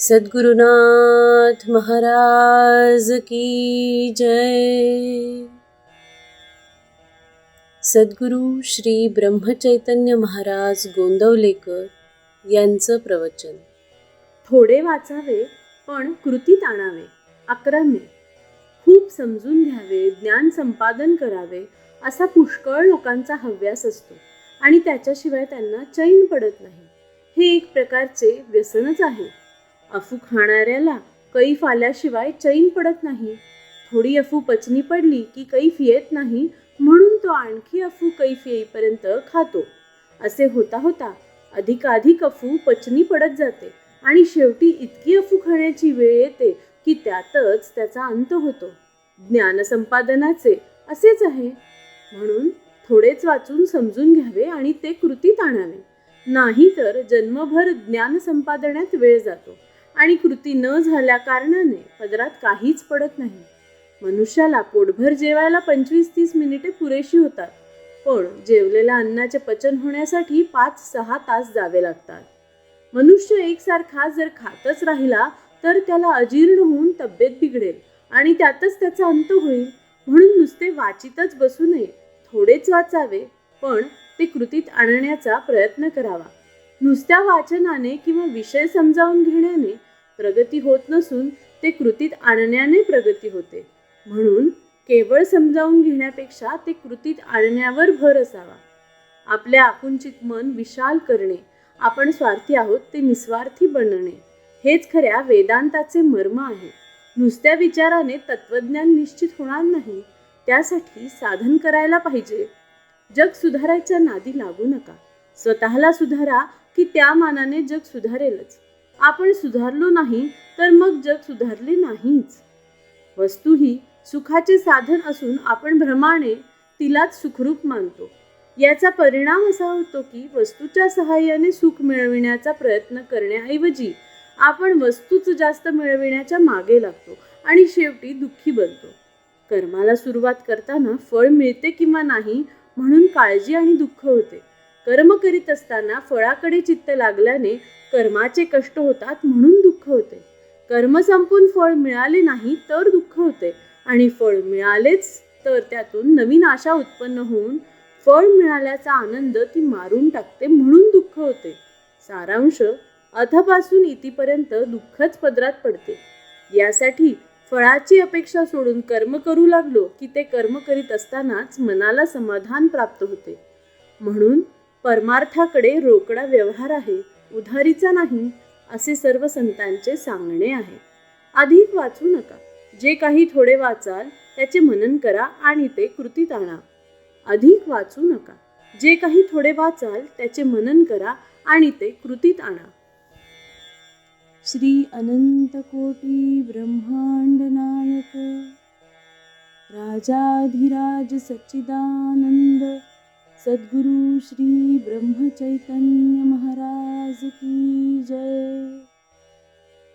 सद्गुरुनाथ महाराज की जय। सद्गुरु श्री ब्रह्मचैतन्य महाराज गोंदवलेकर यांचं प्रवचन. थोडे वाचावे पण कृतीत आणावे अकरावे खूप समजून घ्यावे ज्ञान संपादन करावे असा पुष्कळ लोकांचा हव्यास असतो. आणि त्याच्याशिवाय त्यांना चैन पडत नाही. हे एक प्रकारचे व्यसनच आहे. अफू खाणाऱ्याला कैफ आल्याशिवाय चैन पडत नाही. थोडी अफू पचनी पडली की कैफ येत नाही म्हणून तो आणखी अफू कैफ येईपर्यंत खातो. असे होता होता अधिकाधिक अफू पचनी पडत जाते आणि शेवटी इतकी अफू खाण्याची वेळ येते की त्यातच त्याचा अंत होतो. ज्ञानसंपादनाचे असेच आहे. म्हणून थोडेच वाचून समजून घ्यावे आणि ते कृतीत आणावे. नाही तर जन्मभर ज्ञान संपादनात वेळ जातो. आणि कृती न झाल्या कारणाने पदरात काहीच पडत नाही. मनुष्याला पोटभर जेवायला पंचवीस तीस मिनिटे पुरेशी होतात पण जेवलेल्या अन्नाचे पचन होण्यासाठी पाच सहा तास जावे लागतात. मनुष्य एकसारखा जर खातच राहिला तर त्याला अजीर्ण होऊन तब्येत बिघडेल आणि त्यातच त्याचा अंत होईल. म्हणून नुसते वाचितच बसू नये थोडेच वाचावे पण ते कृतीत आणण्याचा प्रयत्न करावा. नुसत्या वाचनाने किंवा विषय समजावून घेण्याने प्रगती होत नसून ते कृतीत आणण्याने प्रगती होते. म्हणून केवळ समजावून घेण्यापेक्षा ते कृतीत आणण्यावर भर असावा. आपले आकुंचित मन विशाल करणे आपण स्वार्थी आहोत ते निस्वार्थी बनणे हेच खऱ्या वेदांताचे मर्म आहे. नुसत्या विचाराने तत्वज्ञान निश्चित होणार नाही त्यासाठी साधन करायला पाहिजे. जग सुधारायच्या नादी लागू नका. स्वतःला सुधारा की त्या मानाने जग सुधारेलच. आपण सुधारलो नाही तर मग जग सुधारले नाहीच. वस्तू ही सुखाचे साधन असून आपण भ्रमाने तिलाच सुखरूप मानतो. याचा परिणाम असा होतो की वस्तूच्या सहाय्याने सुख मिळविण्याचा प्रयत्न करण्याऐवजी आपण वस्तूच जास्त मिळविण्याच्या मागे लागतो आणि शेवटी दुःखी बनतो. कर्माला सुरुवात करताना फळ मिळते किंवा नाही म्हणून काळजी आणि दुःख होते. कर्म करीत असताना फळाकडे चित्त लागल्याने कर्माचे कष्ट होतात म्हणून दुःख होते. कर्म संपून फळ मिळाले नाही तर दुःख होते. आणि फळ मिळालेच तर त्यातून नवीन आशा उत्पन्न होऊन फळ मिळाल्याचा आनंद ती मारून टाकते म्हणून दुःख होते. सारांश अथपासून इथपर्यंत दुःखच पदरात पडते. यासाठी फळाची अपेक्षा सोडून कर्म करू लागलो की ते कर्म करीत असतानाच मनाला समाधान प्राप्त होते. म्हणून परमार्थाकडे रोकडा व्यवहार आहे उधारीचा नाही असे सर्व संतांचे सांगणे आहे. अधिक वाचू नका. जे काही थोडे वाचाल त्याचे मनन करा आणि ते कृतीत आणा. अधिक वाचू नका. जे काही थोडे वाचाल त्याचे मनन करा आणि ते कृतीत आणा. श्री अनंत कोटी ब्रह्मांड नायक राजाधिराज सच्चिदानंद सद्गुरु श्री ब्रह्मचैतन्य महाराज की जय।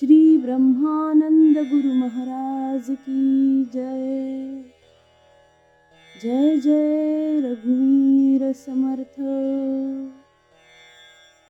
श्री ब्रह्मानंद गुरु महाराज की जय। जय जय रघुवीर समर्थ।